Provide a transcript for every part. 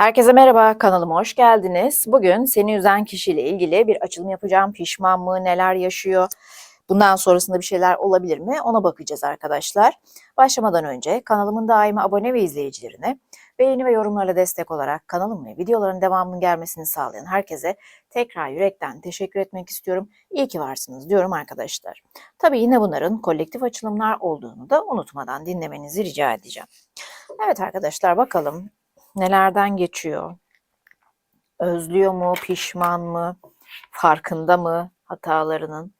Herkese merhaba, kanalıma hoş geldiniz. Bugün seni üzen kişiyle ilgili bir açılım yapacağım. Pişman mı, neler yaşıyor, bundan sonrasında bir şeyler olabilir mi ona bakacağız arkadaşlar. Başlamadan önce kanalımın daimi abone ve izleyicilerine beğeni ve yorumlarla destek olarak kanalım ve videoların devamının gelmesini sağlayan herkese tekrar yürekten teşekkür etmek istiyorum. İyi ki varsınız diyorum arkadaşlar. Tabii yine bunların kolektif açılımlar olduğunu da unutmadan dinlemenizi rica edeceğim. Evet arkadaşlar bakalım nelerden geçiyor? Özlüyor mu, pişman mı, farkında mı hatalarının?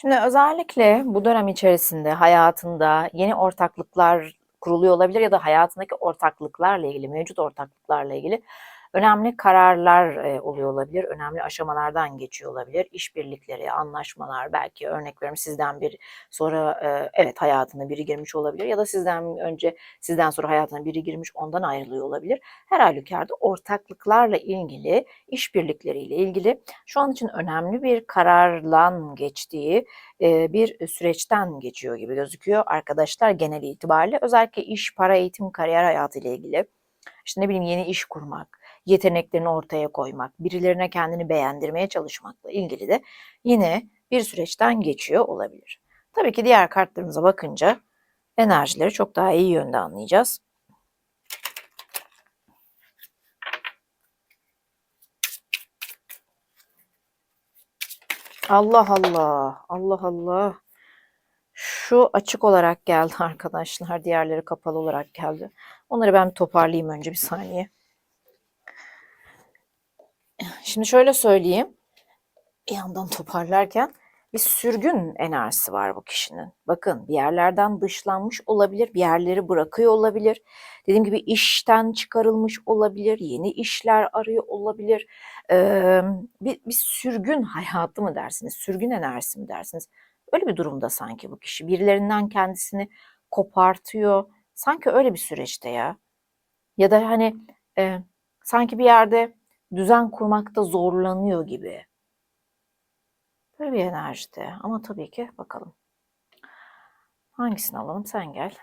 Şimdi özellikle bu dönem içerisinde hayatında yeni ortaklıklar kuruluyor olabilir ya da hayatındaki ortaklıklarla ilgili, mevcut ortaklıklarla ilgili önemli kararlar e, oluyor olabilir. Önemli aşamalardan geçiyor olabilir. İşbirlikleri, anlaşmalar, belki örnek veriyorum sizden bir sonra e, evet hayatına biri girmiş olabilir ya da sizden önce sizden sonra hayatına biri girmiş ondan ayrılıyor olabilir. Her halükarda ortaklıklarla ilgili, işbirlikleriyle ilgili şu an için önemli bir kararlan geçtiği e, bir süreçten geçiyor gibi gözüküyor arkadaşlar genel itibariyle. Özellikle iş, para, eğitim, kariyer hayatı ile ilgili işte ne bileyim yeni iş kurmak, yeteneklerini ortaya koymak, birilerine kendini beğendirmeye çalışmakla ilgili de yine bir süreçten geçiyor olabilir. Tabii ki diğer kartlarımıza bakınca enerjileri çok daha iyi yönde anlayacağız. Allah Allah, Allah Allah. Şu açık olarak geldi arkadaşlar. Diğerleri kapalı olarak geldi. Onları ben bir toparlayayım önce bir saniye. Şimdi şöyle söyleyeyim. Bir yandan toparlarken bir sürgün enerjisi var bu kişinin. Bakın bir yerlerden dışlanmış olabilir, bir yerleri bırakıyor olabilir. Dediğim gibi işten çıkarılmış olabilir, yeni işler arıyor olabilir. Ee, bir, bir sürgün hayatı mı dersiniz, sürgün enerjisi mi dersiniz? Öyle bir durumda sanki bu kişi. Birilerinden kendisini kopartıyor. Sanki öyle bir süreçte ya. Ya da hani e, sanki bir yerde düzen kurmakta zorlanıyor gibi. Böyle bir enerjide. Ama tabii ki bakalım. Hangisini alalım? Sen gel.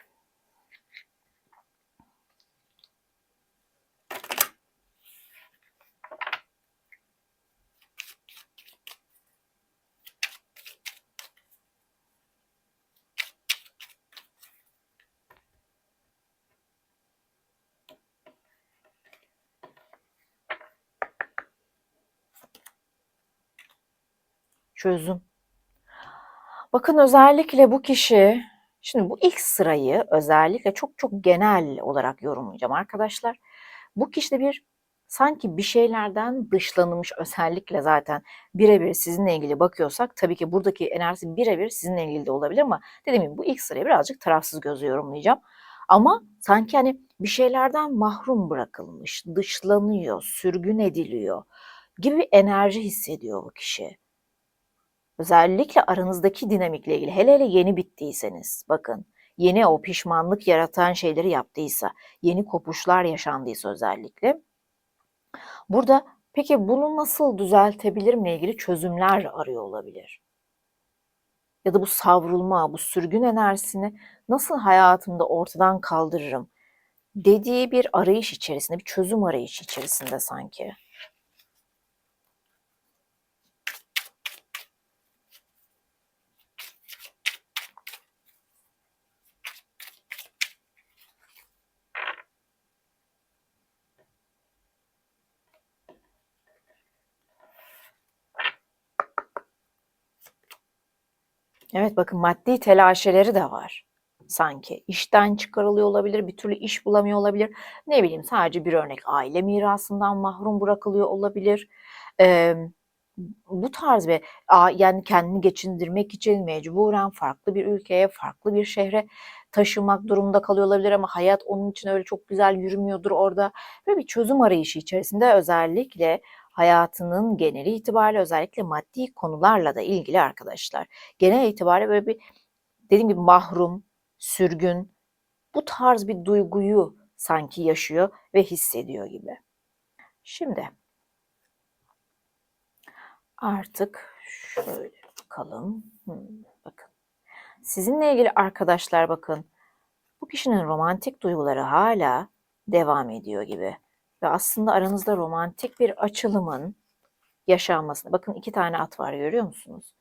Çözüm. Bakın özellikle bu kişi, şimdi bu ilk sırayı özellikle çok çok genel olarak yorumlayacağım arkadaşlar. Bu kişide bir sanki bir şeylerden dışlanmış özellikle zaten birebir sizinle ilgili bakıyorsak tabii ki buradaki enerji birebir sizinle ilgili de olabilir ama dediğim gibi bu ilk sırayı birazcık tarafsız gözle yorumlayacağım. Ama sanki hani bir şeylerden mahrum bırakılmış, dışlanıyor, sürgün ediliyor gibi enerji hissediyor bu kişi. Özellikle aranızdaki dinamikle ilgili hele hele yeni bittiyseniz bakın yeni o pişmanlık yaratan şeyleri yaptıysa, yeni kopuşlar yaşandıysa özellikle burada peki bunu nasıl düzeltebilirimle ilgili çözümler arıyor olabilir. Ya da bu savrulma, bu sürgün enerjisini nasıl hayatımda ortadan kaldırırım dediği bir arayış içerisinde, bir çözüm arayışı içerisinde sanki. Evet bakın maddi telaşeleri de var sanki. İşten çıkarılıyor olabilir, bir türlü iş bulamıyor olabilir. Ne bileyim sadece bir örnek aile mirasından mahrum bırakılıyor olabilir. Ee, bu tarz bir yani kendini geçindirmek için mecburen farklı bir ülkeye, farklı bir şehre taşımak durumunda kalıyor olabilir ama hayat onun için öyle çok güzel yürümüyordur orada. Böyle bir çözüm arayışı içerisinde özellikle hayatının geneli itibariyle özellikle maddi konularla da ilgili arkadaşlar. Genel itibariyle böyle bir dediğim gibi mahrum, sürgün bu tarz bir duyguyu sanki yaşıyor ve hissediyor gibi. Şimdi artık şöyle bakalım. Hmm, bakın. Sizinle ilgili arkadaşlar bakın. Bu kişinin romantik duyguları hala devam ediyor gibi. Ve aslında aranızda romantik bir açılımın yaşanmasına. Bakın iki tane at var görüyor musunuz?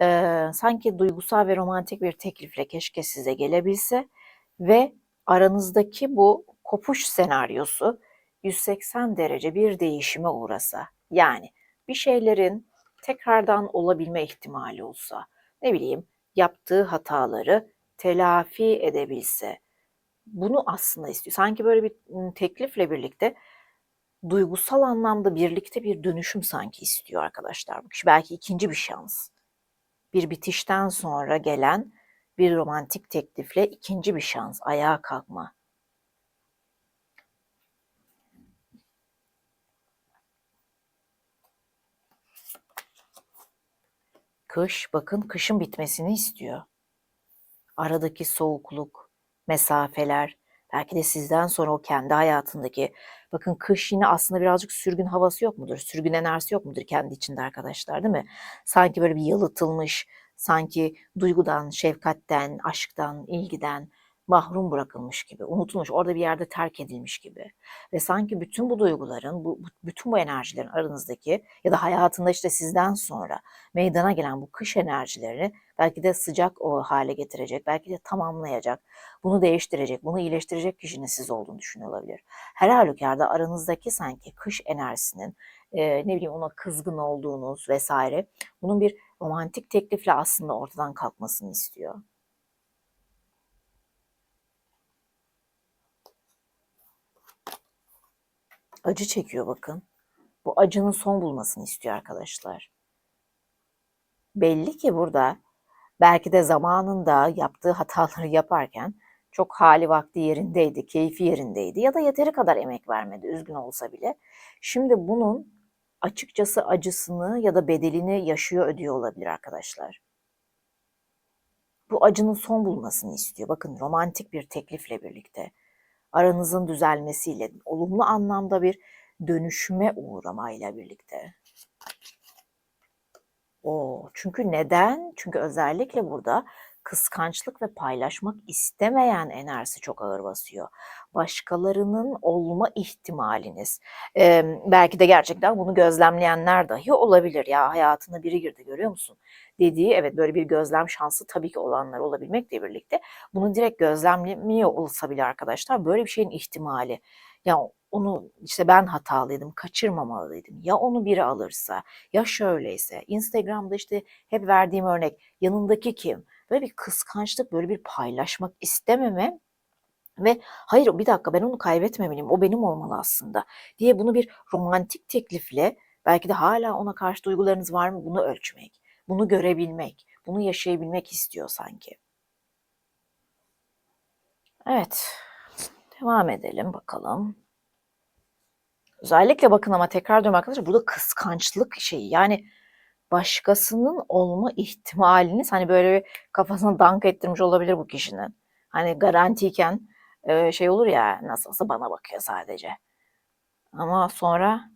Ee, sanki duygusal ve romantik bir teklifle keşke size gelebilse ve aranızdaki bu kopuş senaryosu 180 derece bir değişime uğrasa. Yani bir şeylerin tekrardan olabilme ihtimali olsa, ne bileyim yaptığı hataları telafi edebilse. Bunu aslında istiyor. Sanki böyle bir teklifle birlikte duygusal anlamda birlikte bir dönüşüm sanki istiyor arkadaşlar. Bu kişi belki ikinci bir şans. Bir bitişten sonra gelen bir romantik teklifle ikinci bir şans, ayağa kalkma. Kış, bakın kışın bitmesini istiyor. Aradaki soğukluk, mesafeler, belki de sizden sonra o kendi hayatındaki, bakın kış yine aslında birazcık sürgün havası yok mudur? Sürgün enerjisi yok mudur kendi içinde arkadaşlar değil mi? Sanki böyle bir yalıtılmış, sanki duygudan, şefkatten, aşktan, ilgiden mahrum bırakılmış gibi, unutulmuş, orada bir yerde terk edilmiş gibi. Ve sanki bütün bu duyguların, bu, bütün bu enerjilerin aranızdaki ya da hayatında işte sizden sonra meydana gelen bu kış enerjilerini belki de sıcak o hale getirecek, belki de tamamlayacak, bunu değiştirecek, bunu iyileştirecek kişinin siz olduğunu düşünüyor olabilir. Her halükarda aranızdaki sanki kış enerjisinin e, ne bileyim ona kızgın olduğunuz vesaire bunun bir romantik teklifle aslında ortadan kalkmasını istiyor. Acı çekiyor bakın. Bu acının son bulmasını istiyor arkadaşlar. Belli ki burada belki de zamanında yaptığı hataları yaparken çok hali vakti yerindeydi, keyfi yerindeydi ya da yeteri kadar emek vermedi üzgün olsa bile. Şimdi bunun açıkçası acısını ya da bedelini yaşıyor ödüyor olabilir arkadaşlar. Bu acının son bulmasını istiyor. Bakın romantik bir teklifle birlikte aranızın düzelmesiyle olumlu anlamda bir dönüşüme uğramayla birlikte. O çünkü neden? Çünkü özellikle burada kıskançlık ve paylaşmak istemeyen enerjisi çok ağır basıyor. Başkalarının olma ihtimaliniz. Ee, belki de gerçekten bunu gözlemleyenler dahi olabilir. Ya hayatına biri girdi görüyor musun? Dediği evet böyle bir gözlem şansı tabii ki olanlar olabilmekle birlikte bunu direkt gözlemlemiyor olsa bile arkadaşlar böyle bir şeyin ihtimali. Ya onu işte ben hatalıydım, kaçırmamalıydım. Ya onu biri alırsa, ya şöyleyse. Instagram'da işte hep verdiğim örnek yanındaki kim? Böyle bir kıskançlık, böyle bir paylaşmak istememe ve hayır bir dakika ben onu kaybetmemeliyim, o benim olmalı aslında diye bunu bir romantik teklifle belki de hala ona karşı duygularınız var mı bunu ölçmek, bunu görebilmek, bunu yaşayabilmek istiyor sanki. Evet, devam edelim bakalım. Özellikle bakın ama tekrar diyorum arkadaşlar burada kıskançlık şeyi yani başkasının olma ihtimaliniz hani böyle kafasını dank ettirmiş olabilir bu kişinin. Hani garantiyken e, şey olur ya nasılsa bana bakıyor sadece. Ama sonra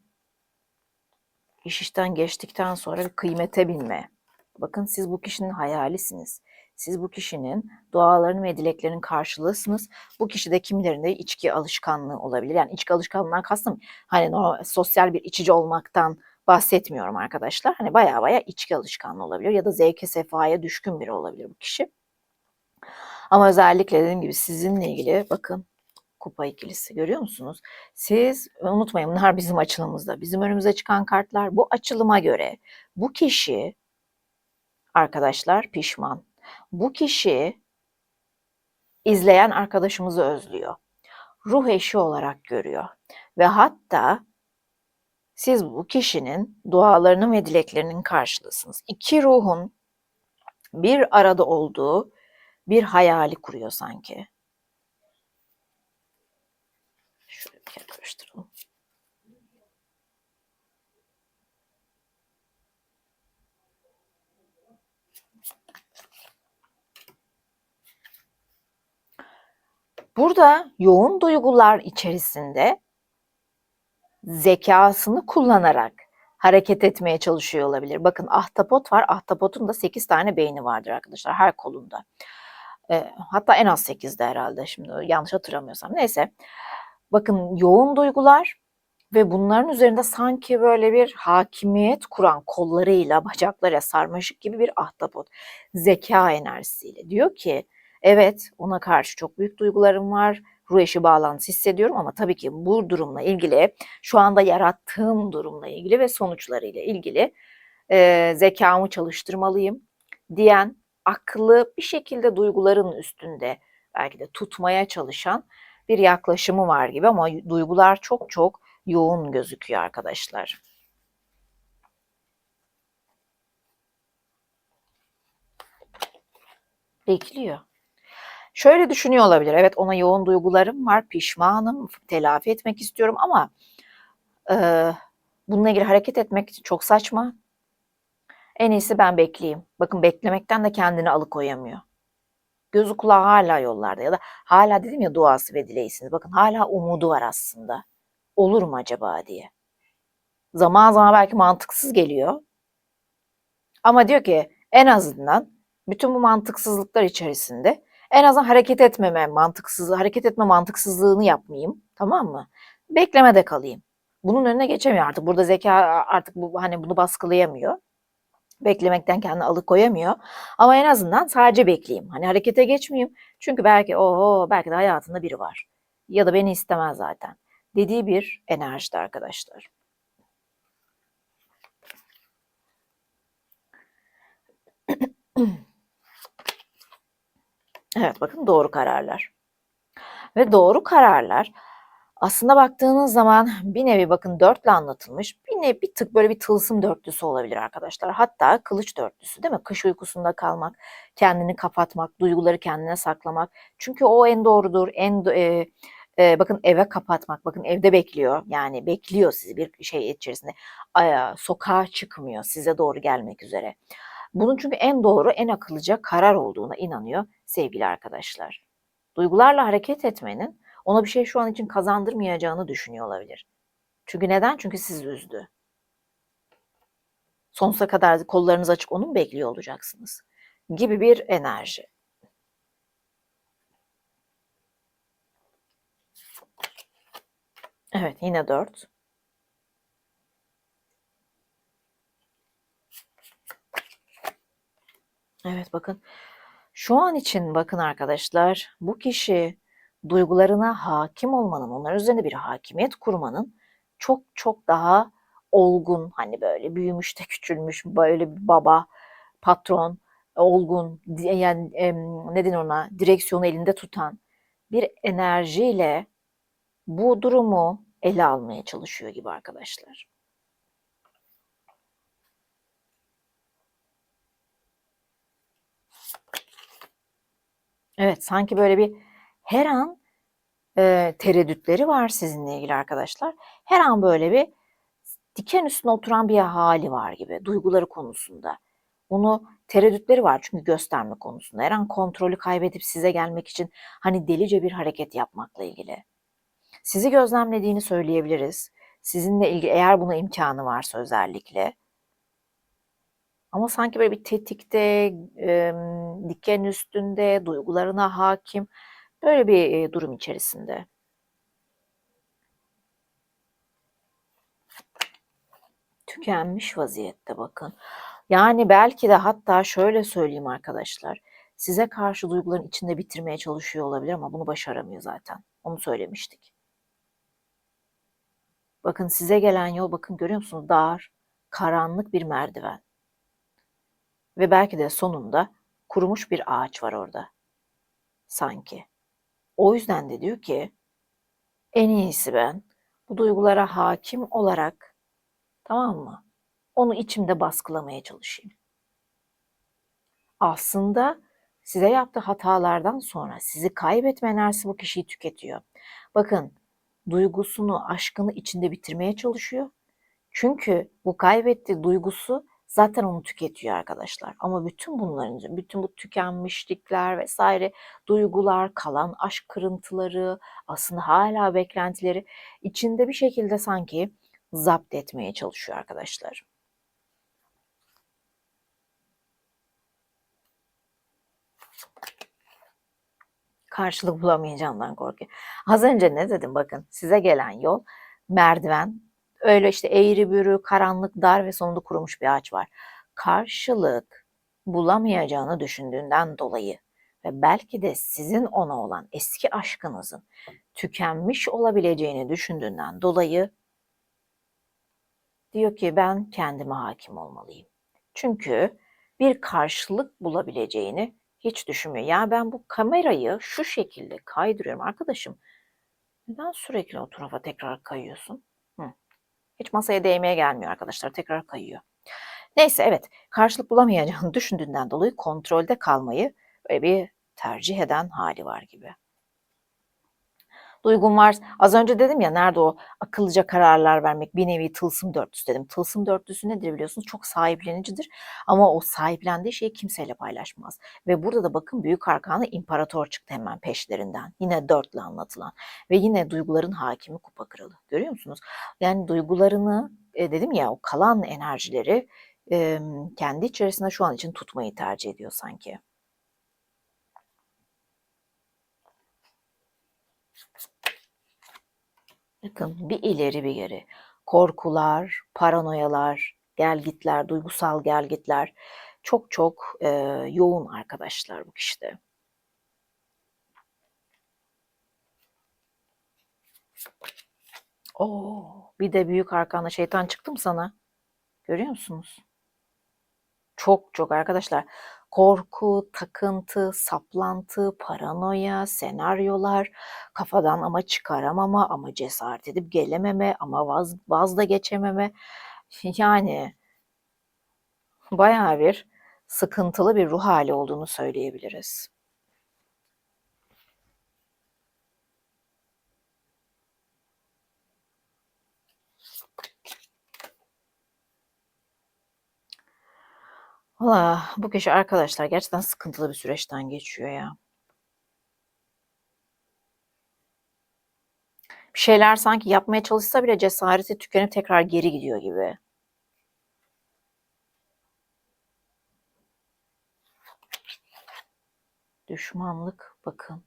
iş işten geçtikten sonra bir kıymete binme. Bakın siz bu kişinin hayalisiniz. Siz bu kişinin dualarının ve dileklerinin karşılığısınız. Bu kişide kimilerinde içki alışkanlığı olabilir. Yani içki alışkanlığından kastım hani normal, sosyal bir içici olmaktan bahsetmiyorum arkadaşlar. Hani baya baya içki alışkanlığı olabilir ya da zevke sefaya düşkün biri olabilir bu kişi. Ama özellikle dediğim gibi sizinle ilgili bakın kupa ikilisi görüyor musunuz? Siz unutmayın bunlar bizim açılımımızda. Bizim önümüze çıkan kartlar bu açılıma göre bu kişi arkadaşlar pişman. Bu kişi izleyen arkadaşımızı özlüyor. Ruh eşi olarak görüyor. Ve hatta siz bu kişinin dualarının ve dileklerinin karşılısınız. İki ruhun bir arada olduğu bir hayali kuruyor sanki. Şöyle bir karıştıralım. Burada yoğun duygular içerisinde zekasını kullanarak hareket etmeye çalışıyor olabilir. Bakın ahtapot var. Ahtapotun da 8 tane beyni vardır arkadaşlar her kolunda. E, hatta en az 8'de herhalde şimdi yanlış hatırlamıyorsam. Neyse. Bakın yoğun duygular ve bunların üzerinde sanki böyle bir hakimiyet kuran kollarıyla, bacaklarıyla sarmaşık gibi bir ahtapot. Zeka enerjisiyle. Diyor ki evet ona karşı çok büyük duygularım var. Ruh eşi bağlantısı hissediyorum ama tabii ki bu durumla ilgili şu anda yarattığım durumla ilgili ve sonuçlarıyla ilgili e, zekamı çalıştırmalıyım diyen aklı bir şekilde duyguların üstünde belki de tutmaya çalışan bir yaklaşımı var gibi ama duygular çok çok yoğun gözüküyor arkadaşlar. Bekliyor. Şöyle düşünüyor olabilir. Evet ona yoğun duygularım var, pişmanım, telafi etmek istiyorum ama e, bununla ilgili hareket etmek çok saçma. En iyisi ben bekleyeyim. Bakın beklemekten de kendini alıkoyamıyor. Gözü kulağı hala yollarda ya da hala dedim ya duası ve dileğisiniz. Bakın hala umudu var aslında. Olur mu acaba diye. Zaman zaman belki mantıksız geliyor. Ama diyor ki en azından bütün bu mantıksızlıklar içerisinde en azından hareket etmeme mantıksız hareket etme mantıksızlığını yapmayayım. Tamam mı? Beklemede kalayım. Bunun önüne geçemiyor artık. Burada zeka artık bu hani bunu baskılayamıyor. Beklemekten kendini alıkoyamıyor. Ama en azından sadece bekleyeyim. Hani harekete geçmeyeyim. Çünkü belki oho belki de hayatında biri var. Ya da beni istemez zaten. Dediği bir enerjide arkadaşlar. Evet bakın doğru kararlar. Ve doğru kararlar aslında baktığınız zaman bir nevi bakın dörtle anlatılmış. Bir nevi bir tık böyle bir tılsım dörtlüsü olabilir arkadaşlar. Hatta kılıç dörtlüsü değil mi? Kış uykusunda kalmak, kendini kapatmak, duyguları kendine saklamak. Çünkü o en doğrudur. En e, e, bakın eve kapatmak. Bakın evde bekliyor. Yani bekliyor sizi bir şey içerisinde. Aya, sokağa çıkmıyor size doğru gelmek üzere. Bunun çünkü en doğru, en akıllıca karar olduğuna inanıyor sevgili arkadaşlar. Duygularla hareket etmenin ona bir şey şu an için kazandırmayacağını düşünüyor olabilir. Çünkü neden? Çünkü sizi üzdü. Sonsuza kadar kollarınız açık onu mu bekliyor olacaksınız? Gibi bir enerji. Evet yine dört. Evet bakın şu an için bakın arkadaşlar bu kişi duygularına hakim olmanın, onlar üzerinde bir hakimiyet kurmanın çok çok daha olgun, hani böyle büyümüş de küçülmüş, böyle bir baba, patron, olgun, yani neden ona direksiyonu elinde tutan bir enerjiyle bu durumu ele almaya çalışıyor gibi arkadaşlar. Evet, sanki böyle bir her an e, tereddütleri var sizinle ilgili arkadaşlar. Her an böyle bir diken üstüne oturan bir hali var gibi duyguları konusunda. Onu tereddütleri var çünkü gösterme konusunda. Her an kontrolü kaybedip size gelmek için hani delice bir hareket yapmakla ilgili. Sizi gözlemlediğini söyleyebiliriz. Sizinle ilgili eğer buna imkanı varsa özellikle. Ama sanki böyle bir tetikte, e, diken üstünde, duygularına hakim böyle bir e, durum içerisinde. Tükenmiş vaziyette bakın. Yani belki de hatta şöyle söyleyeyim arkadaşlar. Size karşı duyguların içinde bitirmeye çalışıyor olabilir ama bunu başaramıyor zaten. Onu söylemiştik. Bakın size gelen yol bakın görüyor musunuz? Dar, karanlık bir merdiven. Ve belki de sonunda kurumuş bir ağaç var orada. Sanki. O yüzden de diyor ki en iyisi ben bu duygulara hakim olarak tamam mı? Onu içimde baskılamaya çalışayım. Aslında size yaptığı hatalardan sonra sizi kaybetme enerjisi bu kişiyi tüketiyor. Bakın duygusunu, aşkını içinde bitirmeye çalışıyor. Çünkü bu kaybettiği duygusu zaten onu tüketiyor arkadaşlar. Ama bütün bunların, bütün bu tükenmişlikler vesaire duygular, kalan aşk kırıntıları, aslında hala beklentileri içinde bir şekilde sanki zapt etmeye çalışıyor arkadaşlar. Karşılık bulamayacağımdan korkuyor. Az önce ne dedim bakın size gelen yol merdiven öyle işte eğri bürü, karanlık, dar ve sonunda kurumuş bir ağaç var. Karşılık bulamayacağını düşündüğünden dolayı ve belki de sizin ona olan eski aşkınızın tükenmiş olabileceğini düşündüğünden dolayı diyor ki ben kendime hakim olmalıyım. Çünkü bir karşılık bulabileceğini hiç düşünmüyor. Ya ben bu kamerayı şu şekilde kaydırıyorum arkadaşım. Neden sürekli o tarafa tekrar kayıyorsun? Hiç masaya değmeye gelmiyor arkadaşlar. Tekrar kayıyor. Neyse evet karşılık bulamayacağını düşündüğünden dolayı kontrolde kalmayı böyle bir tercih eden hali var gibi. Duygum var. Az önce dedim ya nerede o akıllıca kararlar vermek bir nevi tılsım dörtlüsü dedim. Tılsım dörtlüsü nedir biliyorsunuz? Çok sahiplenicidir ama o sahiplendiği şeyi kimseyle paylaşmaz. Ve burada da bakın büyük arkanı imparator çıktı hemen peşlerinden. Yine dörtlü anlatılan ve yine duyguların hakimi kupa kralı. Görüyor musunuz? Yani duygularını e, dedim ya o kalan enerjileri e, kendi içerisinde şu an için tutmayı tercih ediyor sanki. Bakın bir ileri bir geri. Korkular, paranoyalar, gelgitler, duygusal gelgitler çok çok e, yoğun arkadaşlar bu kişide. Oo, bir de büyük arkanda şeytan çıktı mı sana? Görüyor musunuz? Çok çok arkadaşlar korku, takıntı, saplantı, paranoya, senaryolar, kafadan ama çıkaramama, ama cesaret edip gelememe, ama vaz, vazda geçememe. Yani bayağı bir sıkıntılı bir ruh hali olduğunu söyleyebiliriz. Valla bu kişi arkadaşlar gerçekten sıkıntılı bir süreçten geçiyor ya. Bir şeyler sanki yapmaya çalışsa bile cesareti tükenip tekrar geri gidiyor gibi. Düşmanlık bakın.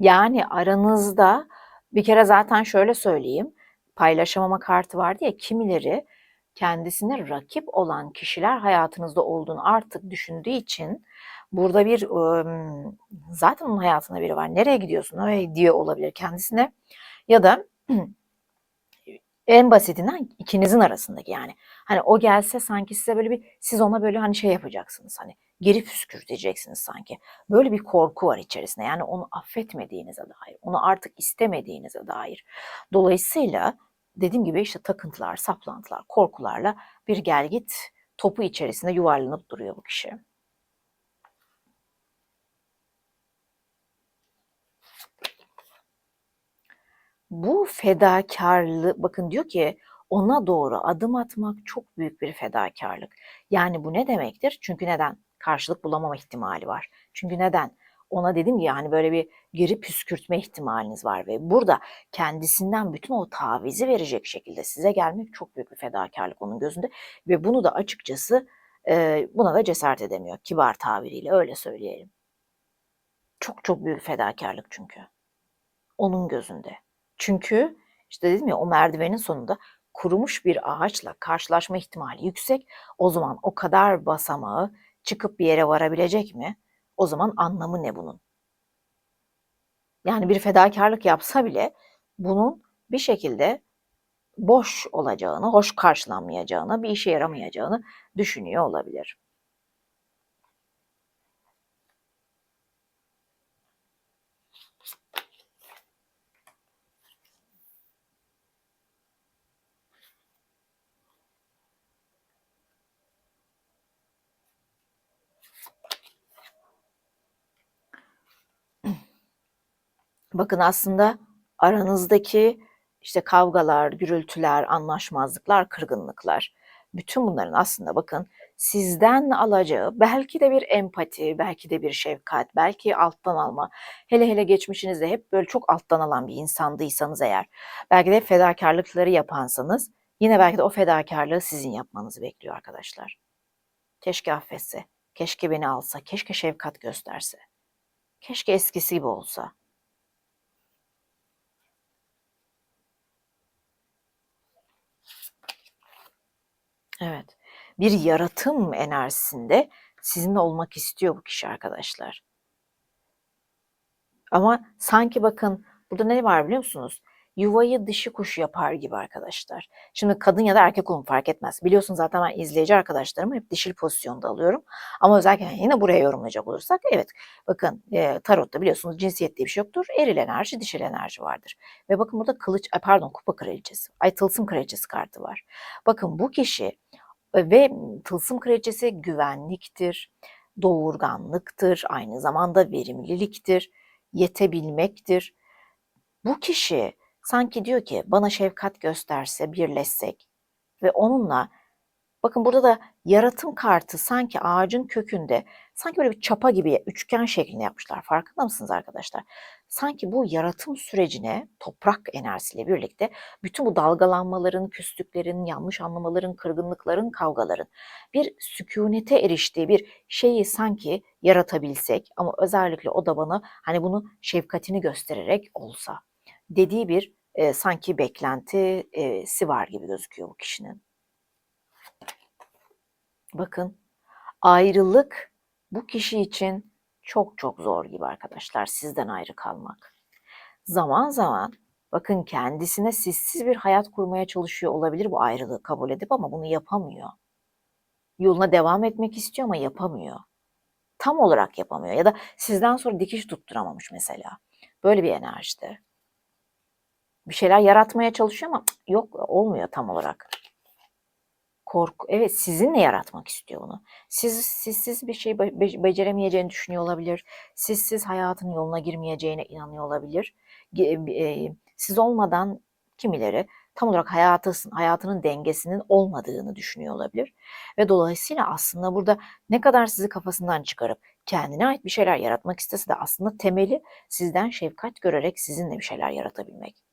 Yani aranızda bir kere zaten şöyle söyleyeyim. Paylaşamama kartı vardı ya kimileri kendisine rakip olan kişiler hayatınızda olduğunu artık düşündüğü için burada bir zaten onun hayatında biri var. Nereye gidiyorsun? Öyle diyor olabilir kendisine. Ya da en basitinden ikinizin arasındaki yani. Hani o gelse sanki size böyle bir siz ona böyle hani şey yapacaksınız hani geri püskürteceksiniz sanki. Böyle bir korku var içerisinde. Yani onu affetmediğinize dair, onu artık istemediğinize dair. Dolayısıyla dediğim gibi işte takıntılar, saplantılar, korkularla bir gelgit topu içerisinde yuvarlanıp duruyor bu kişi. Bu fedakarlığı bakın diyor ki ona doğru adım atmak çok büyük bir fedakarlık. Yani bu ne demektir? Çünkü neden? Karşılık bulamama ihtimali var. Çünkü neden? ona dedim ya hani böyle bir geri püskürtme ihtimaliniz var ve burada kendisinden bütün o tavizi verecek şekilde size gelmek çok büyük bir fedakarlık onun gözünde ve bunu da açıkçası e, buna da cesaret edemiyor kibar tabiriyle öyle söyleyelim. Çok çok büyük fedakarlık çünkü onun gözünde. Çünkü işte dedim ya o merdivenin sonunda kurumuş bir ağaçla karşılaşma ihtimali yüksek. O zaman o kadar basamağı çıkıp bir yere varabilecek mi? O zaman anlamı ne bunun? Yani bir fedakarlık yapsa bile bunun bir şekilde boş olacağını, hoş karşılanmayacağını, bir işe yaramayacağını düşünüyor olabilir. Bakın aslında aranızdaki işte kavgalar, gürültüler, anlaşmazlıklar, kırgınlıklar Bütün bunların aslında bakın sizden alacağı belki de bir empati, belki de bir şefkat, belki alttan alma. Hele hele geçmişinizde hep böyle çok alttan alan bir insandıysanız eğer, belki de fedakarlıkları yapansanız yine belki de o fedakarlığı sizin yapmanızı bekliyor arkadaşlar. Keşke affetse, keşke beni alsa, keşke şefkat gösterse. Keşke eskisi gibi olsa. Evet. Bir yaratım enerjisinde sizinle olmak istiyor bu kişi arkadaşlar. Ama sanki bakın burada ne var biliyor musunuz? Yuvayı dişi kuşu yapar gibi arkadaşlar. Şimdi kadın ya da erkek olun fark etmez. Biliyorsun zaten ben izleyici arkadaşlarımı hep dişil pozisyonda alıyorum. Ama özellikle yine buraya yorumlayacak olursak evet bakın e, tarotta biliyorsunuz cinsiyet diye bir şey yoktur. Eril enerji, dişil enerji vardır. Ve bakın burada kılıç, pardon kupa kraliçesi, ay tılsım kraliçesi kartı var. Bakın bu kişi ve tılsım kraliçesi güvenliktir, doğurganlıktır, aynı zamanda verimliliktir, yetebilmektir. Bu kişi sanki diyor ki bana şefkat gösterse birleşsek ve onunla bakın burada da yaratım kartı sanki ağacın kökünde sanki böyle bir çapa gibi üçgen şeklinde yapmışlar. Farkında mısınız arkadaşlar? Sanki bu yaratım sürecine toprak enerjisiyle birlikte bütün bu dalgalanmaların, küslüklerin, yanlış anlamaların, kırgınlıkların, kavgaların bir sükunete eriştiği bir şeyi sanki yaratabilsek ama özellikle o da bana hani bunu şefkatini göstererek olsa dediği bir e, sanki beklentisi var gibi gözüküyor bu kişinin. Bakın ayrılık bu kişi için çok çok zor gibi arkadaşlar sizden ayrı kalmak. Zaman zaman bakın kendisine sizsiz bir hayat kurmaya çalışıyor olabilir bu ayrılığı kabul edip ama bunu yapamıyor. Yoluna devam etmek istiyor ama yapamıyor. Tam olarak yapamıyor ya da sizden sonra dikiş tutturamamış mesela. Böyle bir enerjide. Bir şeyler yaratmaya çalışıyor ama yok olmuyor tam olarak korku. Evet sizinle yaratmak istiyor bunu. Siz sizsiz bir şey be- beceremeyeceğini düşünüyor olabilir. Sizsiz hayatın yoluna girmeyeceğine inanıyor olabilir. Siz olmadan kimileri tam olarak hayatısın, hayatının dengesinin olmadığını düşünüyor olabilir. Ve dolayısıyla aslında burada ne kadar sizi kafasından çıkarıp kendine ait bir şeyler yaratmak istese de aslında temeli sizden şefkat görerek sizinle bir şeyler yaratabilmek.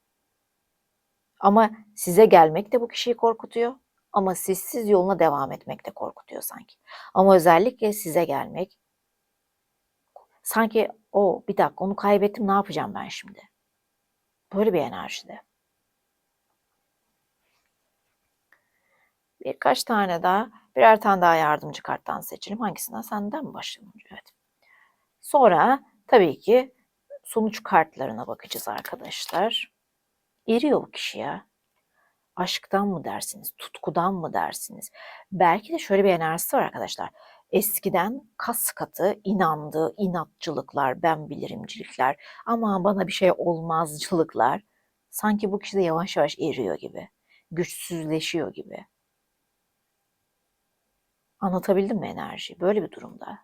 Ama size gelmek de bu kişiyi korkutuyor ama sizsiz yoluna devam etmek de korkutuyor sanki. Ama özellikle size gelmek sanki o bir dakika onu kaybettim ne yapacağım ben şimdi? Böyle bir enerjide. Birkaç tane daha, birer tane daha yardımcı karttan seçelim. Hangisinden? Senden mi başlayalım? Evet. Sonra tabii ki sonuç kartlarına bakacağız arkadaşlar. Eriyor bu kişi ya aşktan mı dersiniz, tutkudan mı dersiniz? Belki de şöyle bir enerjisi var arkadaşlar. Eskiden kas katı inandığı inatçılıklar, ben bilirimcilikler, ama bana bir şey olmazcılıklar sanki bu kişide yavaş yavaş eriyor gibi, güçsüzleşiyor gibi. Anlatabildim mi enerji? Böyle bir durumda.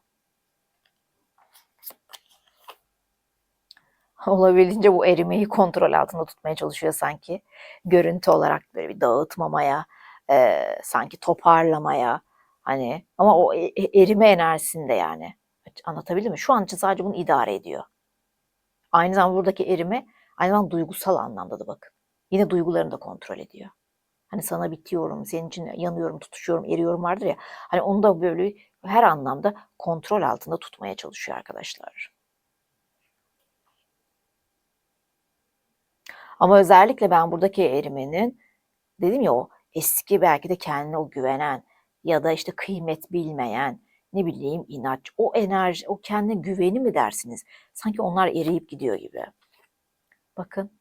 Olabildiğince bu erimeyi kontrol altında tutmaya çalışıyor sanki. Görüntü olarak böyle bir dağıtmamaya, e, sanki toparlamaya hani ama o e, e, erime enerjisinde yani. Anlatabildim mi? Şu an için sadece bunu idare ediyor. Aynı zamanda buradaki erime aynı zamanda duygusal anlamda da bakın. Yine duygularını da kontrol ediyor. Hani sana bitiyorum, senin için yanıyorum, tutuşuyorum, eriyorum vardır ya. Hani onu da böyle her anlamda kontrol altında tutmaya çalışıyor arkadaşlar. Ama özellikle ben buradaki erimenin dedim ya o eski belki de kendine o güvenen ya da işte kıymet bilmeyen ne bileyim inanç o enerji o kendine güveni mi dersiniz? Sanki onlar eriyip gidiyor gibi. Bakın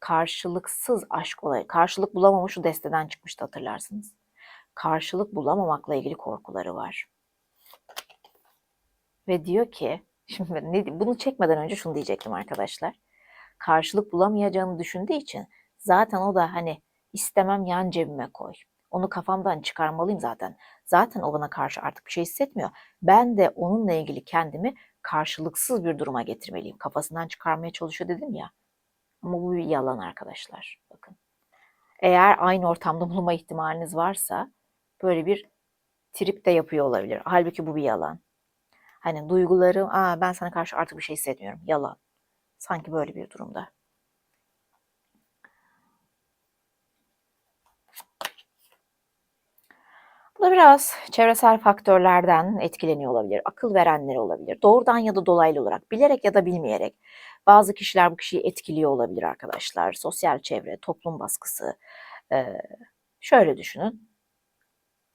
karşılıksız aşk olayı karşılık bulamamış şu desteden çıkmıştı hatırlarsınız. Karşılık bulamamakla ilgili korkuları var. Ve diyor ki şimdi bunu çekmeden önce şunu diyecektim arkadaşlar karşılık bulamayacağını düşündüğü için zaten o da hani istemem yan cebime koy. Onu kafamdan çıkarmalıyım zaten. Zaten o bana karşı artık bir şey hissetmiyor. Ben de onunla ilgili kendimi karşılıksız bir duruma getirmeliyim. Kafasından çıkarmaya çalışıyor dedim ya. Ama bu bir yalan arkadaşlar. Bakın. Eğer aynı ortamda bulunma ihtimaliniz varsa böyle bir trip de yapıyor olabilir. Halbuki bu bir yalan. Hani duygularım, Aa, ben sana karşı artık bir şey hissetmiyorum. Yalan. Sanki böyle bir durumda. Bu da biraz çevresel faktörlerden etkileniyor olabilir. Akıl verenleri olabilir. Doğrudan ya da dolaylı olarak, bilerek ya da bilmeyerek. Bazı kişiler bu kişiyi etkiliyor olabilir arkadaşlar. Sosyal çevre, toplum baskısı. Ee, şöyle düşünün.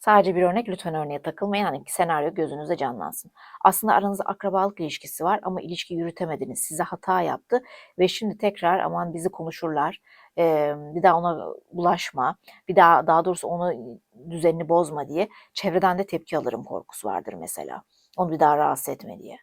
Sadece bir örnek lütfen örneğe takılmayın. Hani senaryo gözünüzde canlansın. Aslında aranızda akrabalık ilişkisi var ama ilişki yürütemediniz. Size hata yaptı ve şimdi tekrar aman bizi konuşurlar. Ee, bir daha ona bulaşma. Bir daha daha doğrusu onu düzenini bozma diye çevreden de tepki alırım korkusu vardır mesela. Onu bir daha rahatsız etme diye.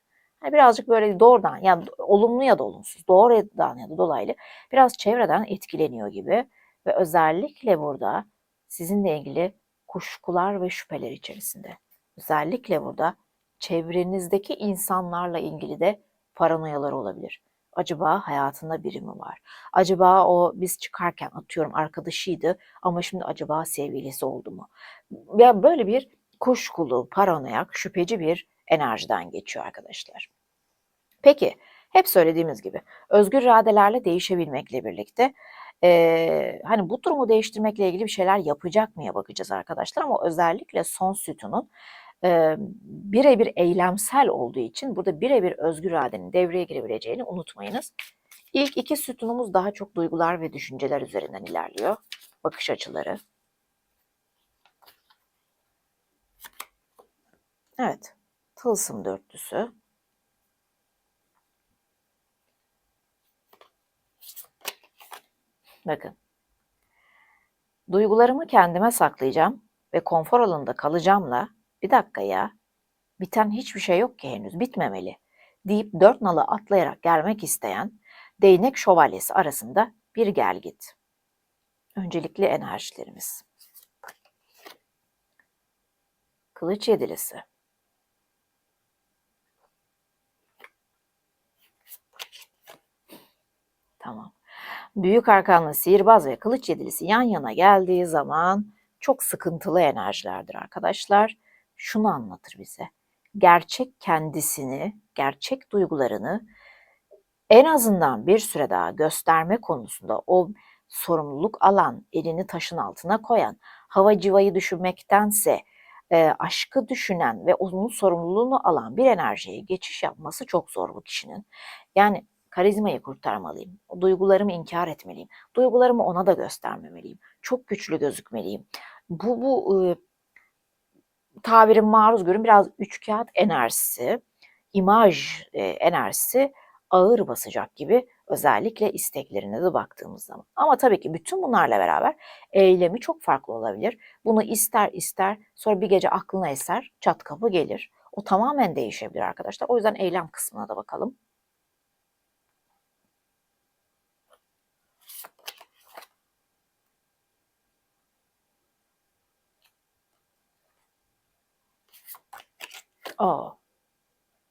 Yani birazcık böyle doğrudan yani olumlu ya da olumsuz, doğrudan ya da dolaylı biraz çevreden etkileniyor gibi ve özellikle burada sizinle ilgili kuşkular ve şüpheler içerisinde. Özellikle burada çevrenizdeki insanlarla ilgili de paranoyalar olabilir. Acaba hayatında biri mi var? Acaba o biz çıkarken atıyorum arkadaşıydı ama şimdi acaba sevgilisi oldu mu? Ya böyle bir kuşkulu, paranoyak, şüpheci bir enerjiden geçiyor arkadaşlar. Peki, hep söylediğimiz gibi özgür iradelerle değişebilmekle birlikte e, hani bu durumu değiştirmekle ilgili bir şeyler yapacak mıya bakacağız arkadaşlar ama özellikle son sütunun e, birebir eylemsel olduğu için burada birebir özgür iradenin devreye girebileceğini unutmayınız. İlk iki sütunumuz daha çok duygular ve düşünceler üzerinden ilerliyor. Bakış açıları. Evet. Tılsım dörtlüsü. Bakın. Duygularımı kendime saklayacağım ve konfor alanında kalacağımla bir dakika ya biten hiçbir şey yok ki henüz bitmemeli deyip dört nalı atlayarak gelmek isteyen değnek şövalyesi arasında bir gel git. Öncelikli enerjilerimiz. Kılıç yedilisi. Tamam. Büyük arkanlı sihirbaz ve kılıç yedilisi yan yana geldiği zaman çok sıkıntılı enerjilerdir arkadaşlar. Şunu anlatır bize. Gerçek kendisini, gerçek duygularını en azından bir süre daha gösterme konusunda o sorumluluk alan, elini taşın altına koyan, hava civayı düşünmektense e, aşkı düşünen ve onun sorumluluğunu alan bir enerjiye geçiş yapması çok zor bu kişinin. Yani Karizmayı kurtarmalıyım. Duygularımı inkar etmeliyim. Duygularımı ona da göstermemeliyim. Çok güçlü gözükmeliyim. Bu bu e, tabirin maruz görün biraz üç kağıt enerjisi, imaj e, enerjisi ağır basacak gibi özellikle isteklerine de baktığımız zaman. Ama tabii ki bütün bunlarla beraber eylemi çok farklı olabilir. Bunu ister ister sonra bir gece aklına eser çat kapı gelir. O tamamen değişebilir arkadaşlar. O yüzden eylem kısmına da bakalım. O.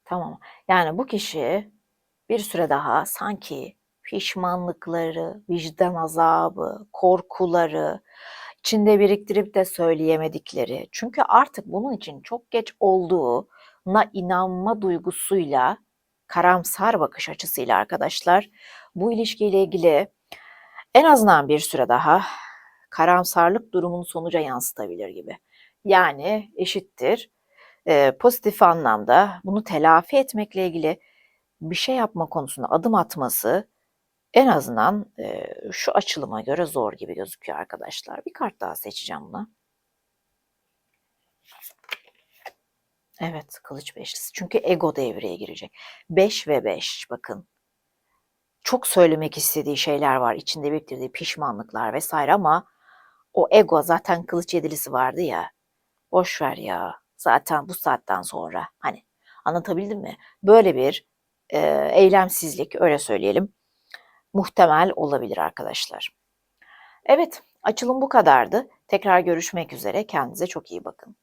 Tamam. Yani bu kişi bir süre daha sanki pişmanlıkları, vicdan azabı, korkuları içinde biriktirip de söyleyemedikleri. Çünkü artık bunun için çok geç olduğuna inanma duygusuyla, karamsar bakış açısıyla arkadaşlar bu ilişkiyle ilgili en azından bir süre daha karamsarlık durumunu sonuca yansıtabilir gibi. Yani eşittir e, pozitif anlamda bunu telafi etmekle ilgili bir şey yapma konusunda adım atması en azından e, şu açılıma göre zor gibi gözüküyor arkadaşlar. Bir kart daha seçeceğim buna. Evet, kılıç beşlisi. Çünkü ego devreye girecek. Beş ve beş bakın. Çok söylemek istediği şeyler var. içinde biriktirdiği pişmanlıklar vesaire ama o ego zaten kılıç yedilisi vardı ya. Boş ver ya zaten bu saatten sonra. Hani anlatabildim mi? Böyle bir e, eylemsizlik öyle söyleyelim muhtemel olabilir arkadaşlar. Evet açılım bu kadardı. Tekrar görüşmek üzere. Kendinize çok iyi bakın.